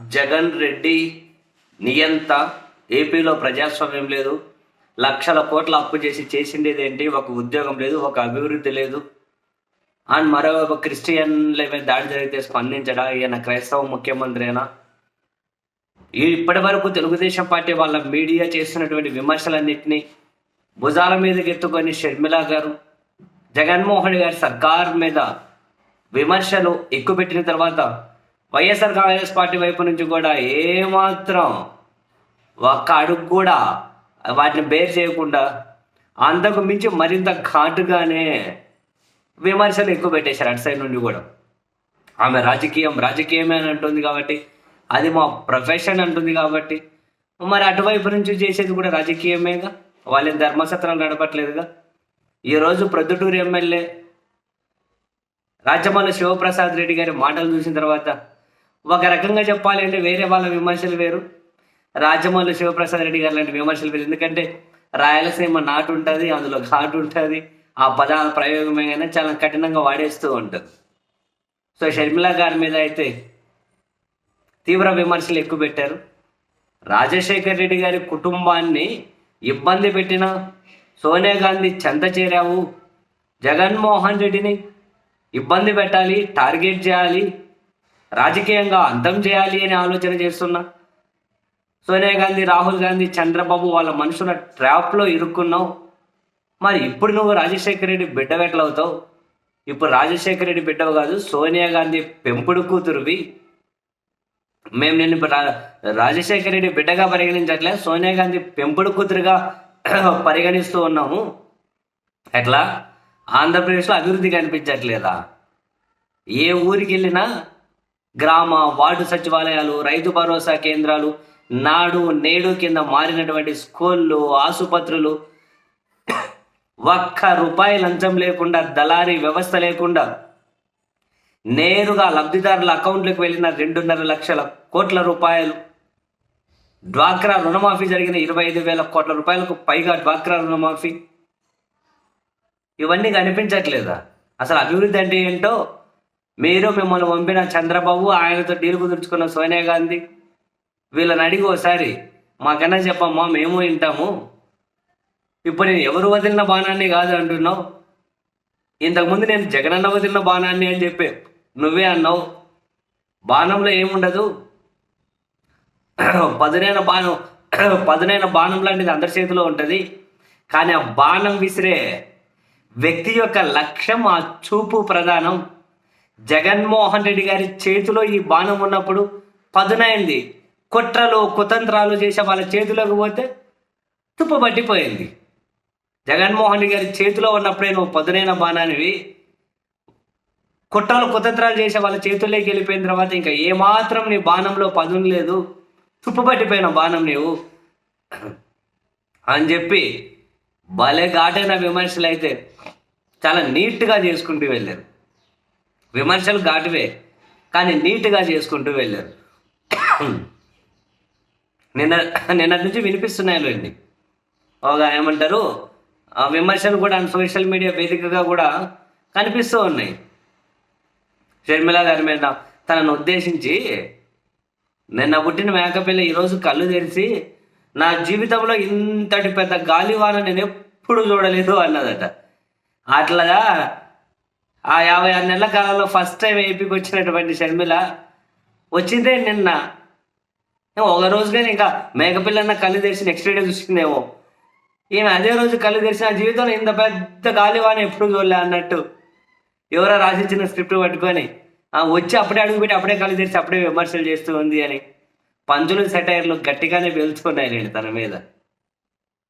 జగన్ రెడ్డి నియంత ఏపీలో ప్రజాస్వామ్యం లేదు. లక్షల కోట్ల అప్పు చేసి చేసిండేది ఏంటి ఒక ఉద్యోగం లేదు ఒక అభివృద్ధి లేదు. అండ్ మరోవైపు క్రిస్టియన్ల మీద దాడి జరిగితే స్పందించడా? ఈయన క్రైస్తవ ముఖ్యమంత్రినా? ఈ ఇప్పటి వరకు తెలుగుదేశం పార్టీ వాళ్ళ మీడియా చేస్తున్నటువంటి విమర్శలన్నింటినీ భుజాల మీదకి ఎత్తుకొని షర్మిల గారు జగన్మోహన్ గారి సర్కార్ మీద విమర్శలు ఎక్కుపెట్టిన తర్వాత వైఎస్ఆర్ కాంగ్రెస్ పార్టీ వైపు నుంచి కూడా ఏమాత్రం ఒక్క అడుగు కూడా వాటిని బేర్ చేయకుండా అంతకు మించి మరింత ఘాటుగానే విమర్శలు ఎక్కువ పెట్టేశారు అటు సైడ్ నుండి కూడా. ఆమె రాజకీయం రాజకీయమే అని అంటుంది కాబట్టి అది మా ప్రొఫెషన్ అంటుంది కాబట్టి మరి అటువైపు నుంచి చేసేది కూడా రాజకీయమేగా? వాళ్ళని ధర్మసత్రాలు నడపట్లేదుగా? ఈరోజు ప్రొద్దుటూరు ఎమ్మెల్యే రాజమల్లి శివప్రసాద్ రెడ్డి గారి మాటలు చూసిన తర్వాత ఒక రకంగా చెప్పాలి అంటే వేరే వాళ్ళ విమర్శలు వేరు. రాజమౌళి శివప్రసాద్ రెడ్డి గారు లాంటి విమర్శలు వేరు. ఎందుకంటే రాయలసీమ నాటు ఉంటుంది అందులో ఘాటు ఉంటుంది ఆ పదాల ప్రయోగమే చాలా కఠినంగా వాడేస్తూ ఉంటుంది. సో షర్మిల గారి మీద అయితే తీవ్ర విమర్శలు ఎక్కువ పెట్టారు. రాజశేఖర్ రెడ్డి గారి కుటుంబాన్ని ఇబ్బంది పెట్టిన సోనియా గాంధీ చెంత చేరావు. జగన్మోహన్ రెడ్డిని ఇబ్బంది పెట్టాలి టార్గెట్ చేయాలి రాజకీయంగా అంతం చేయాలి అని ఆలోచన చేస్తున్నా. సోనియా గాంధీ రాహుల్ గాంధీ చంద్రబాబు వాళ్ళ మనుషుల ట్రాప్లో ఇరుక్కున్నావు. మరి ఇప్పుడు నువ్వు రాజశేఖర రెడ్డి బిడ్డ అవుతావు ఇప్పుడు రాజశేఖర రెడ్డి బిడ్డవు కాదు సోనియా గాంధీ పెంపుడు కూతురువి. మేము నిన్ను రాజశేఖర రెడ్డి బిడ్డగా పరిగణించట్లే సోనియా గాంధీ పెంపుడు కూతురుగా పరిగణిస్తూ ఉన్నాము. ఎట్లా? ఆంధ్రప్రదేశ్లో అభివృద్ధి కనిపించట్లేదా? ఏ ఊరికి వెళ్ళినా గ్రామ వార్డు సచివాలయాలు రైతు భరోసా కేంద్రాలు నాడు నేడు కింద మారినటువంటి స్కూళ్ళు ఆసుపత్రులు ఒక్క రూపాయి లంచం లేకుండా దళారీ వ్యవస్థ లేకుండా నేరుగా లబ్ధిదారుల అకౌంట్లకు వెళ్ళిన రెండున్నర లక్షల కోట్ల రూపాయలు. డ్వాక్రా రుణమాఫీ జరిగిన ఇరవై ఐదు వేల కోట్ల రూపాయలకు పైగా డ్వాక్రా రుణమాఫీ. ఇవన్నీ కనిపించట్లేదా? అసలు అభివృద్ధి అంటే ఏంటో? మీరు మిమ్మల్ని పంపిన చంద్రబాబు ఆయనతో డీల్ కుదుర్చుకున్న సోనియా గాంధీ. వీళ్ళని అడిగి ఒకసారి మాకన్నా చెప్పమ్మా మేము వింటాము. ఇప్పుడు నేను ఎవరు వదిలిన బాణాన్ని కాదు అంటున్నావు. ఇంతకుముందు నేను జగనన్న వదిలిన బాణాన్ని అని చెప్పే నువ్వే అన్నావు. బాణంలో ఏముండదు? పదునైన బాణం పదునైన బాణం లాంటిది అందరి చేతిలో ఉంటుంది. కానీ ఆ బాణం విసిరే వ్యక్తి యొక్క లక్ష్యం ఆ చూపు ప్రధానం. జగన్మోహన్ రెడ్డి గారి చేతిలో ఈ బాణం ఉన్నప్పుడు పదునైంది కుట్రలు కుతంత్రాలు చేసే వాళ్ళ చేతిలోకి పోతే తుప్పు పట్టిపోయింది. జగన్మోహన్ రెడ్డి గారి చేతిలో ఉన్నప్పుడే నువ్వు పదునైన బాణానివి. కుట్రలు కుతంత్రాలు చేసే వాళ్ళ చేతుల్లోకి వెళ్ళిపోయిన తర్వాత ఇంకా ఏమాత్రం నీ బాణంలో పదును లేదు. తుప్పు పట్టిపోయిన బాణం నీవు. అని చెప్పి భలే ఘాటైన విమర్శలు అయితే చాలా నీట్గా చేసుకుంటూ వెళ్ళారు. విమర్శలు ఘాటువే కానీ నీట్గా చేసుకుంటూ వెళ్ళారు. నిన్న నిన్నటి నుంచి వినిపిస్తున్నాయండి ఒక ఏమంటారు? ఆ విమర్శలు కూడా సోషల్ మీడియా వేదికగా కూడా కనిపిస్తూ ఉన్నాయి. షర్మిల గారి మీద తనను ఉద్దేశించి నిన్న పుట్టిన మేకపిల్ల ఈరోజు కళ్ళు తెరిచి నా జీవితంలో ఇంతటి పెద్ద గాలివాన నేను ఎప్పుడు చూడలేదు అన్నదట. అట్లా ఆ యాభై ఆరు నెలల కాలంలో ఫస్ట్ టైం ఏపీకి వచ్చినటువంటి షర్మిల వచ్చిందే నిన్న. ఒక రోజుగానే ఇంకా మేకపిల్లన్న కళ్ళు తెరిచి నెక్స్ట్ డే చూసిందేమో. ఈమె అదే రోజు కళ్ళు తెరిచిన జీవితంలో ఇంత పెద్ద గాలివాన ఎప్పుడు చూడలే అన్నట్టు. ఎవరో రాసిచ్చిన స్క్రిప్ట్ పట్టుకొని వచ్చి అప్పుడే అడుగుపెట్టి అప్పుడే కళ్ళు తెరిచి అప్పుడే విమర్శలు చేస్తూ ఉంది అని. పంతులు సెటైర్లు గట్టిగానే వెళ్తున్నాయి తన మీద.